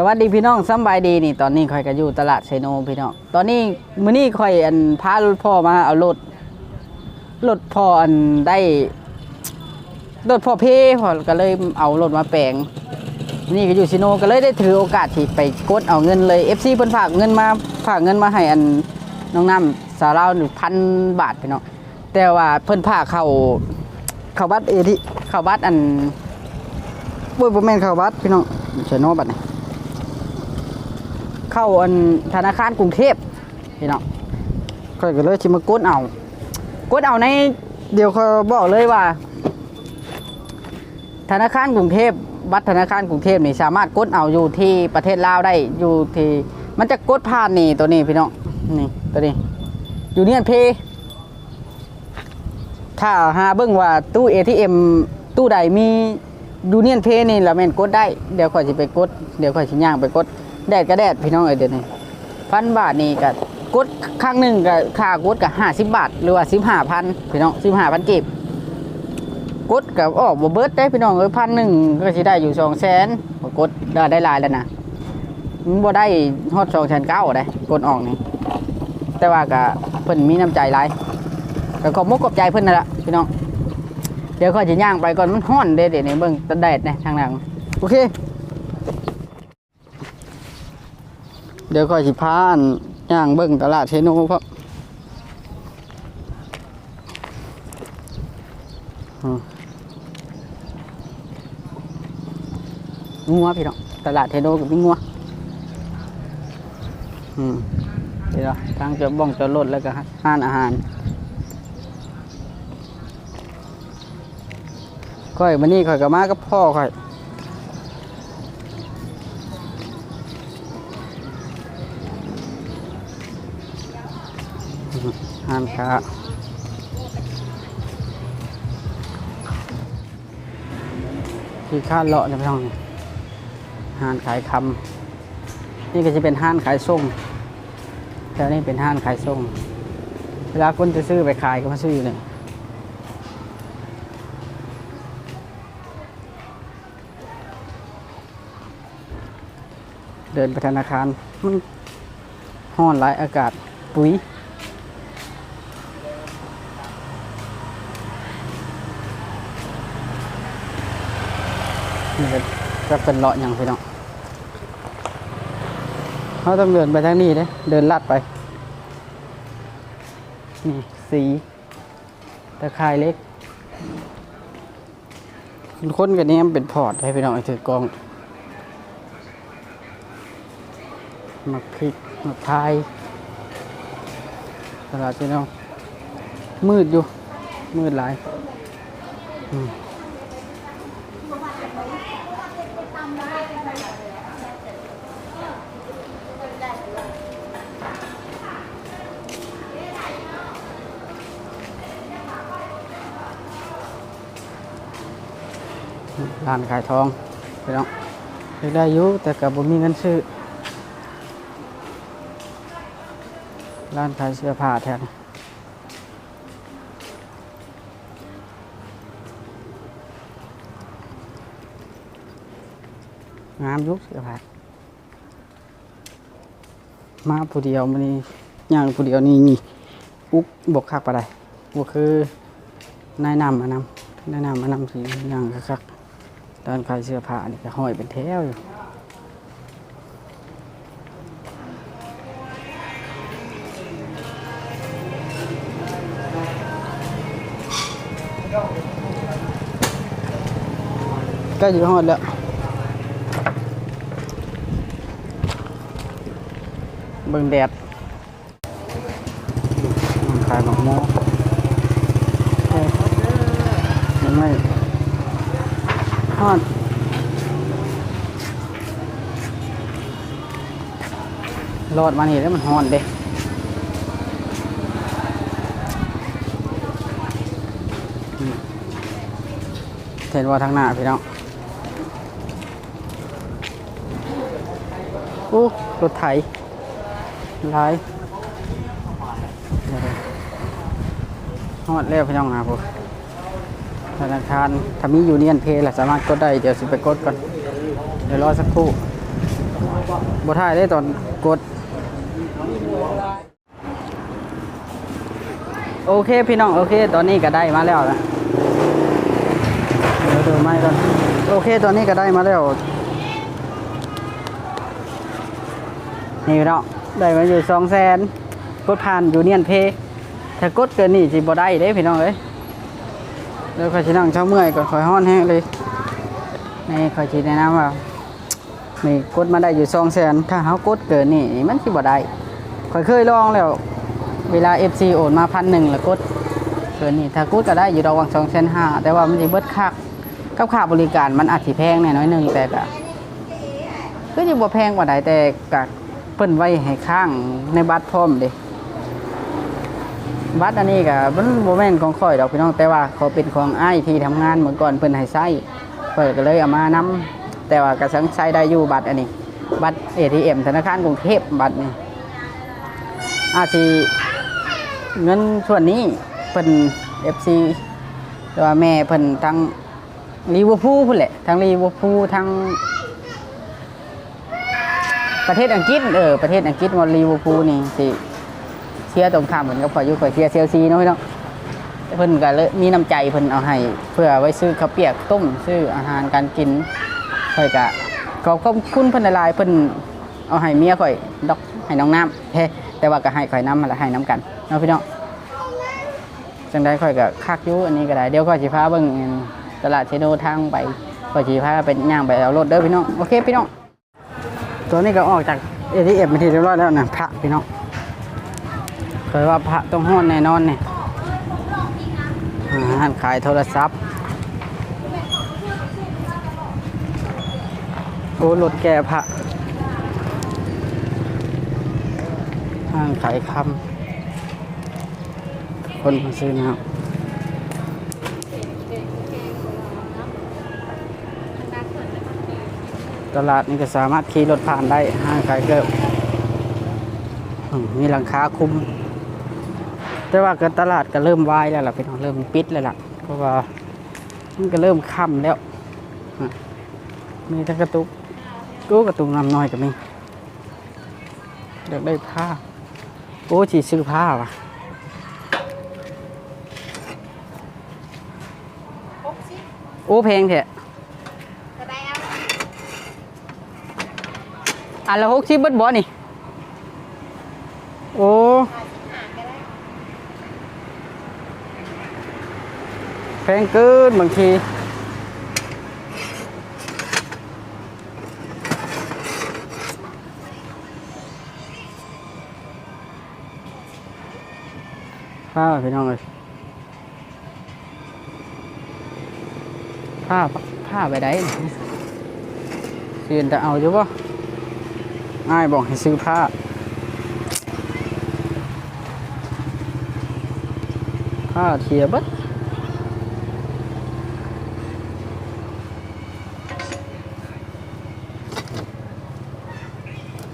สวัสดีพี่น้องสบายดีนี่ตอนนี้ข่อยก็อยู่ตลาดไซโนพี่น้องตอนนี้มื้อนี้ข่อยอันพารถพ่อมาเอารถรถพ่ออันได้รถพ่อเพพ่อก็เลยเอารถมาแปลง นี่ก็อยู่ซิโนก็เลยได้ถือโอกาสที่ไปกดเอาเงินเลย FC เพิ่นฝากเงินมาฝากเงินมาให้อันน้องน้ำสาวลาว1,000บาทพี่น้องแต่ว่าเพิ่นพาเข้าเข้าบัตรเอที่เข้าบัตรอันบ่บ่แม่นเข้าบัตรพี่น้องไซโนบัตรนี่ เข้าอันธนาคารกรุงเทพพี่น้องก็เลยชิมากดเอากดเอาในเดี๋ยวเขาบอกเลยว่า ธนาคารกรุงเทพบัตรธนาคารกรุงเทพนี่สามารถกดเอาอยู่ที่ประเทศลาวได้อยู่ที่มันจะกดผ่านนี่ตัวนี้พี่น้องนี่ตัวนี้ยูเนียนเพถ้าหาเบิ่งว่าตู้ ATM ตู้ใดมียูเนียนเพนี่ละแม่นกดได้ เดี๋ยวข่อยสิไปกด เดี๋ยวข่อยสิย่างไปกด แดดก็แดดพี่น้องเอ้ยเดี๋ยวนี้พันบาทนี่ก็กดครั้งหนึ่งก็ค่ากดก็ห้าสิบบาท หรือว่าสิบห้าพันพี่น้องสิบห้าพันกีบกดกับออกบ่เบิดได้พี่น้องเอ้ยพันหนึ่งก็สิได้อยู่สองแสนกดได้ได้ลายแล้วนะมันบ่ได้ฮอดสองแสนเก้าได้กดออกนี่แต่ว่าก็เพิ่นมีน้ำใจหลายก็ขอบมุกขอบใจเพิ่นนั่นละพี่น้องเดี๋ยวเขาจะย่างไปก่อนมันฮ้อนเด้เดี๋ยวนี้เบิ่งตะแดดนี่ยทางหลังโอเค เดี๋ยวค่อยสิพานย่างเบิ่งตลาดเทโนครับงัวพี่น้องตลาดเทโดกับพี่งัวอืมเดี๋ยวทางจะบ้องจะรถแล้วก็ห้านอาหารค่อยวันนี้ค่อยกับมากับพ่อค่อย อืมห้านค้าที่ข้านเลาะเนี่ยพี่น้องห้านขายคำนี่ก็จะเป็นห้านขายส้มแต่นี่เป็นห้านขายส้มเวลาคนจะซื้อไปขายก็มาซื้ออยู่เนี่ยเดินไปธนาคารมันห้อนหลายอากาศปุ๋ย นี่ก็จะเป็นเลาะอย่างพี่น้องเขาต้องเดินไปทางนี้เด้เดินลัดไป นี่สีตะไคร่เล็กคนกันนี้มันเป็นพอร์ตให้พี่น้องไอ้ถือกล้องมักพริกมักพายตลาดพี่น้องมืดอยู่ มืดหลายอืม ร้านขายทองไปน้องเลือกได้อยู่แต่กับผมมีเงินซื้อร้านขายเสื้อผ้าแทนงามยุกเสื้อผ้ามาผู้เดียวมันนี่ย่างผู้เดียวนี่นี่อุกบกคักปะไดบกคือนายนำมานำนายนำมานำสีย่างคัก ๆด้านขายเสื้อผ้านี่ก็ห้อยเป็นแถวอยู่ใกล้จะหอดแล้วเบิ่งแดดขายหมกโมอ้ยังไม่ ฮอดรอดมานี่แล้วมันฮอนเด้เห็นว่าทางหน้าพี่น้องโอ้รถไถลายเดี๋ยวๆฮอดแล้วพี่น้องนะพวก ธนาคารถ้ามียูเนียนเพย์ล่ะสามารถกดได้เดี๋ยวสิไปกดก่อนเดี๋ยวรอสักครู่บ่ถ่ายได้ตอนกด โอเคพี่น้องโอเค ตอนนี้ก็ได้มาแล้วนะเดี๋ยวดูไม้ก่อนโอเค ตอนนี้ก็ได้มาแล้วนี่พี่น้องได้มาอยู่สองแสนกดผ่านยูเนียนเพย์ถ้ากดเกินนี่สิบ่ได้เด้พี่น้องเอ้ย แล้วคอยชินั่งเช้าเมื่อยก็คอยห้อนแห้งเลยนี่คอยชิแนะนำว่านี่กดมาได้อยู่สองแสนถ้าเขากดเกินนี่มันสิบ่ได้คอยเคยลองแล้ว เวลา FC โอนมาพันหนึ่งแล้วกดเกินนี่ถ้ากดก็ได้อยู่ดอกวังสองแสนห้าแต่ว่ามันจะเบิดคักกับค่าบริการมันอาจสิแพงแน่น้อยหนึงแต่ก็ก็ยังบ่แพงกว่าใดแต่ก็เพิ่นไว้ให้ข้างในบัตรพร้อมเด้ บัตรอันนี้ก็มันบ่แม่นของข่อยดอกพี่น้องแต่ว่าเขาเป็นของอ้ายที่ทำงานเมื่อก่อนเพิ่นให้ใช้เพิ่นก็เลยเอามานํแต่ว่าก็สังใช้ได้อยู่บัตรอันนี้ บัตร ATM ธนาคารกรุงเทพบัตรนี่อาชีเงินส่วนนี้เพิ่น FC แต่ว่าแม่เพิ่นทั้งลิเวอร์พูลพุ่นแหละทั้งลิเวอร์พูลทั้งประเทศอังกฤษเออประเทศอังกฤษว่าลิเวอร์พูลนี่สิ ชียร์ตรงข้ามเหมือนกับพออยู่ข่อยเชียร์เชลซีเนาะพี่น้องเพิ่นก็เลยมีน้ำใจเพิ่นเอาให้เพื่อไว้ซื้อข้าวเปียกต้มซื้ออาหารการกินข่อยก็ขอบคุณเพิ่นหลายๆเพิ่นเอาให้เมียข่อยดอกให้น้องน้ำเฮ้แต่ว่าก็ให้ข่อยน้ำมาละให้น้ำกันเนาะพี่น้องจังได้ข่อยก็คักอยู่อันนี้ก็ได้เดี๋ยวข่อยสิพาเบิ่งตลาดเชโนทางไปข่อยสิพาไปย่างไปเอารถเด้อพี่น้องโอเคพี่น้องตัวนี้ก็ออกจาก ATM ไปที่เรียบร้อยแล้วนะพระพี่น้อง เคยว่าพระต้องห้อนแน่นอนเนี่ยร้านขายโทรศัพท์โอ้รถแก่พระห้างขายคำคนมาซื้อนะครับตลาดนี้ก็สามารถขี่รถผ่านได้ห้างขายเกิบอืมมีหลังคาคุม แต่ว่าก็ตลาดก็เริ่มวายแล้วล่ะพี่น้องเริ่มปิดแล้วล่ะเพราะว่ามันก็เริ่มค่ำแล้วอะมีทั้งกระตุกกูกระตุงนำน้อยกับมีอยากได้ผ้าโอ้ชีซื้อผ้าวะโอ้เพลงเถอะอันละหกสิบเบิดบ่นี่ โอ้แพงเกินบางทีผ้าพี่น้องเลยผ้าผ้าไปได้เสียนจะเอาอยู่ปะง่ายบอกให้ซื้อผ้าผ้าเทียบัด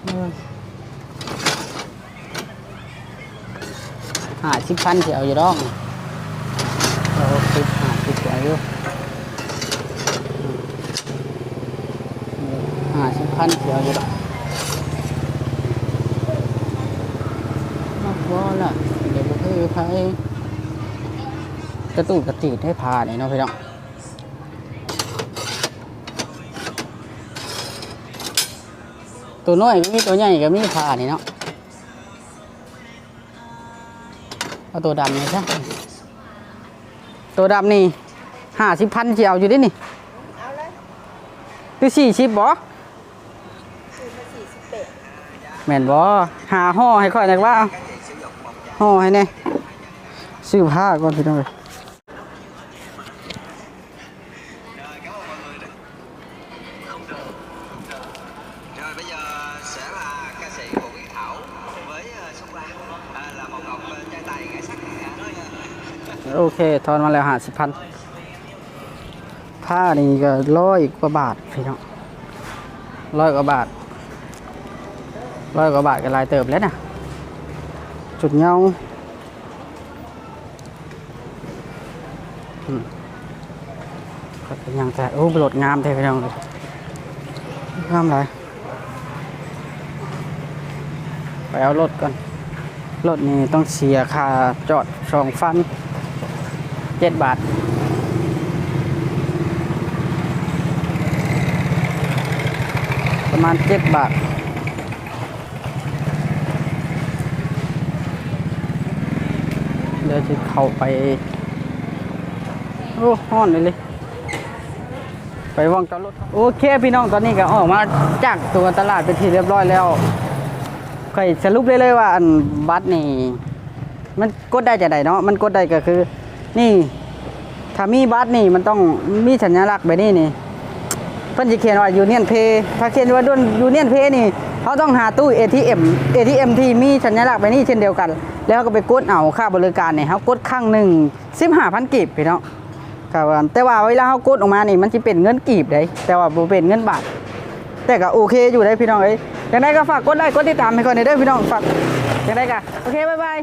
เออ ห้า สิบพันเสียวอยู่ดอกเราสิบห้าสิบเสียวอยู่ห้าสิบพันเสียวอยู่ดอกมากว่าละเดี๋ยวบ่คือพายกระตุ้นกระติดให้พาเนี่ยเนาะพี่น้องตัวน้อยก็มีตัวใหญ่ก็มีพาเนี่ยเนาะ เอาตัวดำนี่ใช่ตัวดำนี่ห้าสิบพันเจียวอยู่ดินี่ตัวสี่สิบบ่แม่นบ่หาห่อให้ค่อยหน่อยว่าห่อให้แน่ซื้อผ้าก่อนพี่น้องเอ้ย เคทอนมาแล้วห้าสิบพันผ้านี่ก็ร้อยกว่าบาทพี่น้องร้อยกว่าบาทร้อยกว่าบาทก็ลายเติบแล้วนะจุดเงาอืมก็เป็นอย่างแต่โอ้โหรถงามแท้พี่น้องเลยงามหลยไปเอารถก่อนรถนี่ต้องเสียค่าจอดสองฟัน เจ็ดบาท ประมาณเจ็ดบาท เดี๋ยวจะเข้าไป โอ้ห้อนเลยเลยไปว่างจอดรถโอเคพี่น้องตอนนี้ก็ออกมาจากตัวตลาดเป็นที่เรียบร้อยแล้วค่อยสรุปเลยเลยว่าอันบัตรนี่ มันกดได้จะไดเนาะมันกดได้ก็คือ นี่ ถ้ามีบัตรนี่มันต้องมีสัญลักษณ์แบบนี้นี่เพิ่นสิเขียนว่า Union Pay ถ้าเขียนว่าด้วย Union Pay นี่เขาต้องหาตู้ ATM ATM ที่มีสัญลักษณ์แบบนี้เช่นเดียวกัน แล้วก็ไปกดเอาค่าบริการนี่เขากดครั้งหนึ่ง15,000กีบพี่น้องครับแต่ว่าเวลาเขากดออกมานี่มันสิเป็นเงินกีบได้แต่ว่าเป็นเงินบาทแต่ก็โอเคอยู่ได้พี่น้องเอ้ยอย่างไรก็ฝากกดไลค์กดติดตามให้ก่อนเด้อพี่น้องฝากอย่างไรก็โอเคบ๊ายบาย